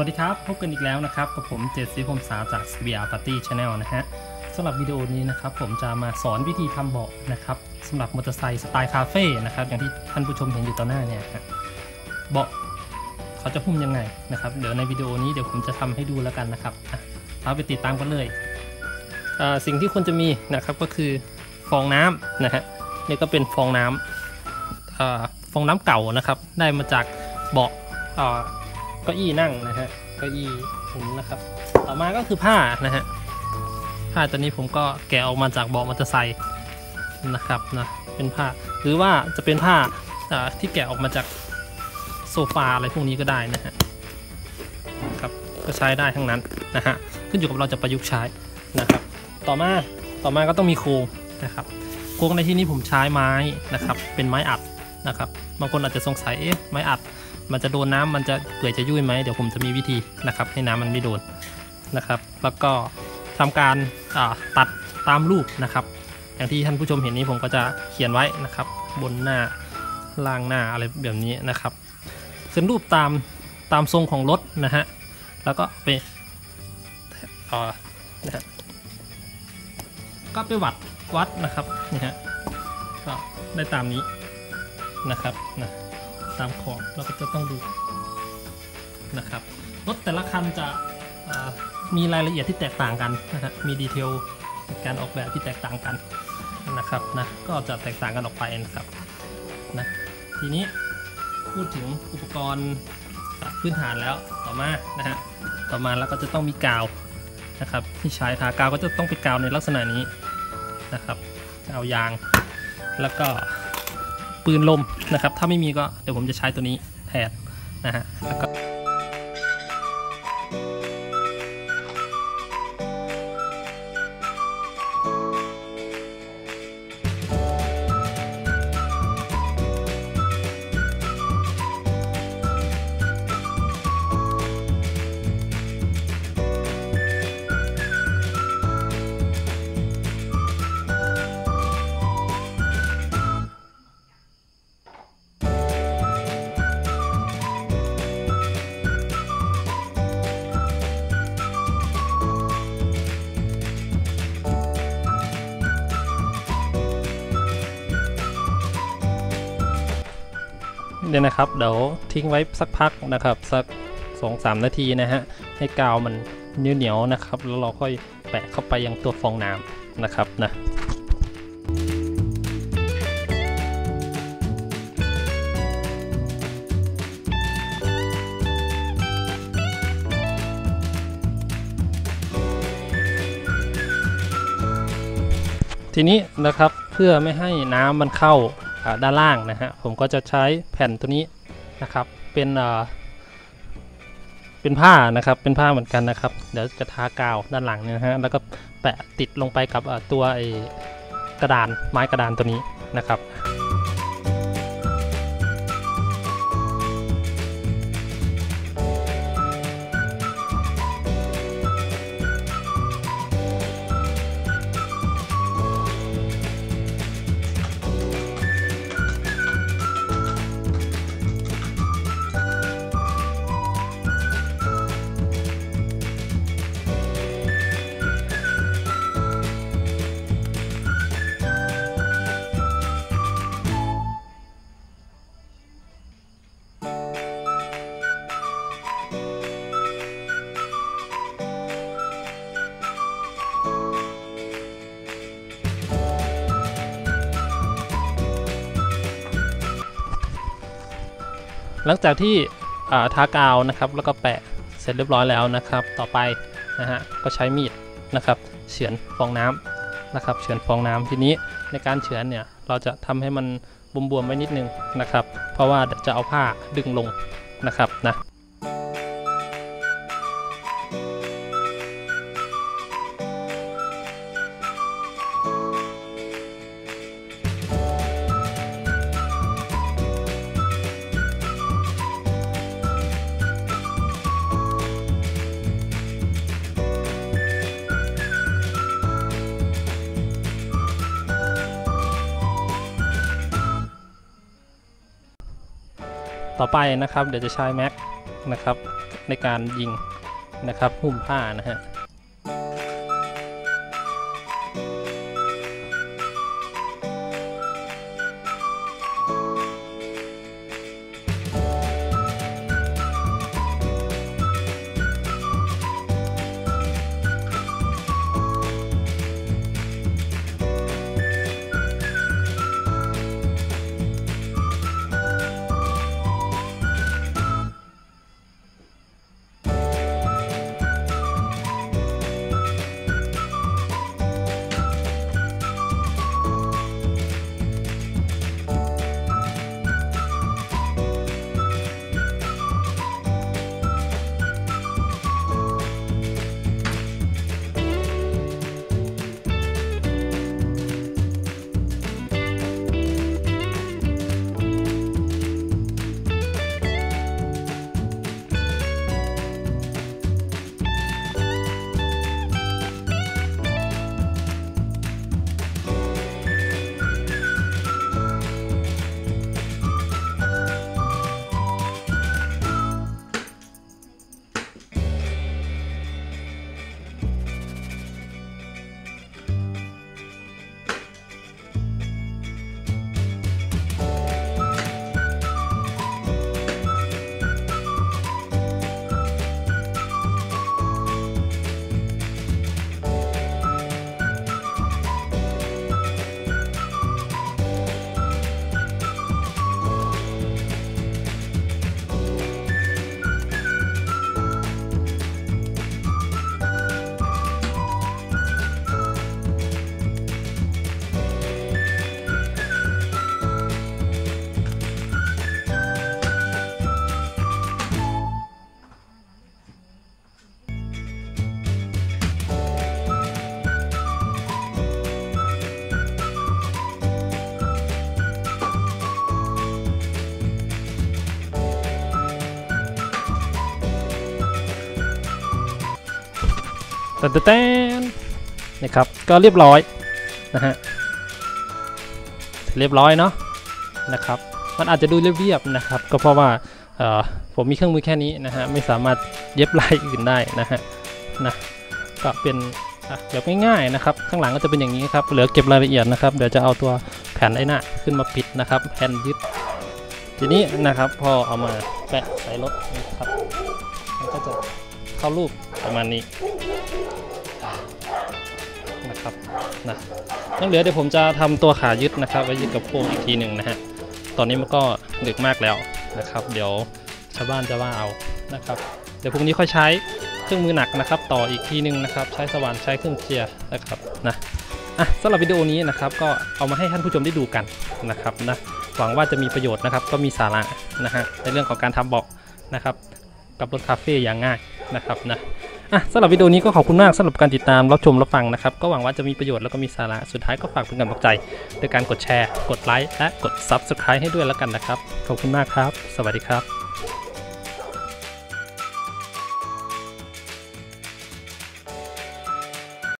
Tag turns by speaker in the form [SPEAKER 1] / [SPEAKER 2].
[SPEAKER 1] วัสดีครับ พบกันอีกแล้วนะครับกับผมเจษศรีพรมสาจาก CBR Party Channel นะฮะสำหรับวิดีโอนี้นะครับผมจะมาสอนวิธีทำเบาะนะครับสำหรับมอเตอร์ไซค์สไตล์คาเฟ่นะครับอย่างที่ท่านผู้ชมเห็นอยู่ต่อหน้าเนี่ยเบาะเขาจะหุ้มยังไงนะครับเดี๋ยวในวิดีโอนี้เดี๋ยวผมจะทำให้ดูแล้วกันนะครับเอาไปติดตามกันเลย สิ่งที่ควรจะมีนะครับก็คือฟองน้ำนะฮะนี่ก็เป็นฟองน้ำอฟองน้ำเก่านะครับได้มาจากเบาะ เก้าอี้นั่งนะฮะเก้าอี้หมุนนะครับ ต่อมาก็คือผ้านะฮะผ้าตัวนี้ผมก็แกะออกมาจากเบาะมอเตอร์ไซค์นะครับนะเป็นผ้าหรือว่าจะเป็นผ้าอ่าที่แกะออกมาจากโซฟาอะไรพวกนี้ก็ได้นะฮะครับก็ใช้ได้ทั้งนั้นนะฮะขึ้นอยู่กับเราจะประยุกต์ใช้นะครับ ต่อมาต่อมาก็ต้องมีโครงนะครับโครงในที่นี้ผมใช้ไม้นะครับ เป็นไม้อัด นะครับ บางคนอาจจะสงสัยเอ๊ะไม้อัด มันจะโดนน้ำมันจะเปื่อยจะยุ่ยไหมเดี๋ยวผมจะมีวิธีนะครับให้น้ำมันไม่โดนนะครับ แล้วก็ทำการตัดตามรูปนะครับ อย่างที่ท่านผู้ชมเห็นนี้ผมก็จะเขียนไว้นะครับ บนหน้าล่างหน้าอะไรแบบนี้นะครับเส้นรูปตามตามทรงของรถนะฮะแล้วก็ไปอ่านะฮะก็ไปวัดวัดนะครับนี่ฮะก็ได้ตามนี้ นะครับนะตามขอบเราก็จะต้องดูนะครับรถแต่ละคันจะมีรายละเอียดที่แตกต่างกันนะฮะมีดีเทลการออกแบบที่แตกต่างกันนะครับนะก็จะแตกต่างกันออกไปนะครับนะทีนี้พูดถึงอุปกรณ์พื้นฐานแล้วต่อมานะฮะต่อมาแล้วก็จะต้องมีกาวนะครับที่ใช้ทากาวก็จะต้องเป็นกาวในลักษณะนี้นะครับกาวยางแล้วก็ ปืนลมนะครับ ถ้าไม่มีก็เดี๋ยวผมจะใช้ตัวนี้แทนนะฮะแล้วก็ เดี๋ยนะครับเดี๋ยวทิ้งไว้สักพักนะครับสักสองสามนาทีนะฮะให้กาวมันเหนียวๆนะครับแล้วเราค่อยแปะเข้าไปยังตัวฟองน้ำนะครับนะทีนี้นะครับเพื่อไม่ให้น้ำมันเข้า ด้านล่างนะฮะผมก็จะใช้แผ่นตัวนี้นะครับเป็นเป็นผ้านะครับเป็นผ้าเหมือนกันนะครับ เดี๋ยวจะทากาวด้านหลังเนี่ยนะฮะแล้วก็แปะติดลงไปกับตัวไอ้กระดานไม้กระดานตัวนี้นะครับ หลังจากที่ทากาวนะครับแล้วก็แปะเสร็จเรียบร้อยแล้วนะครับ ต่อไปนะฮะก็ใช้มีดนะครับเฉือนฟองน้ำนะครับเฉือนฟองน้ำทีนี้ในการเฉือนเนี่ยเราจะทำให้มันบวมๆไว้นิดนึงนะครับ เพราะว่าจะเอาผ้าดึงลงนะครับนะ ต่อไปนะครับเดี๋ยวจะใช้แม็กนะครับในการยิงนะครับหุ้มผ้านะฮะ ต่แต่แต่นะครับ ก็เรียบร้อยนะฮะเรียบร้อยเนาะนะครับ มันอาจจะดูเรียบๆนะครับ ก็เพราะว่าเอ่อผมมีเครื่องมือแค่นี้นะฮะไม่สามารถเย็บลายอื่นได้นะฮะนะก็เป็นแบบง่ายๆนะครับ ข้างหลังก็จะเป็นอย่างนี้ครับเหลือเก็บรายละเอียดนะครับเดี๋ยวจะเอาตัวแผ่นไอ้หน้าขึ้นมาปิดนะครับแผ่นยึด ทีนี้นะครับพอเอามาแปะใส่รถนะครับมันก็จะเข้ารูป ประมาณนี้นะครับนะยังเหลือเดี๋ยวผมจะทำตัวขายึดนะครับ ไว้ยึดกับโค้งอีกทีหนึ่งนะฮะตอนนี้มันก็ดึกมากแล้วนะครับ เดี๋ยวชาวบ้านจะว่าเอานะครับ เดี๋ยวพรุ่งนี้ค่อยใช้เครื่องมือหนักนะครับ ต่ออีกทีหนึ่งนะครับ ใช้สว่านใช้เครื่องเจียร์นะครับนะอะสำหรับวิดีโอนี้นะครับ ก็เอามาให้ท่านผู้ชมได้ดูกันนะครับนะหวังว่าจะมีประโยชน์นะครับ ก็มีสาระนะฮะในเรื่องของการทำเบาะนะครับ กับรถคาเฟ่อย่างง่ายนะครับนะ อะสำหรับวิดีโอนี้ก็ขอบคุณมากสำหรับการติดตามรับชมรับฟังนะครับ ก็หวังว่าจะมีประโยชน์แล้วก็มีสาระสุดท้ายก็ฝากเป็นกำลังใจด้วยการกดแชร์ กดไลค์และกด Subscribe ให้ด้วยแล้วกันนะครับ ขอบคุณมากครับ สวัสดีครับ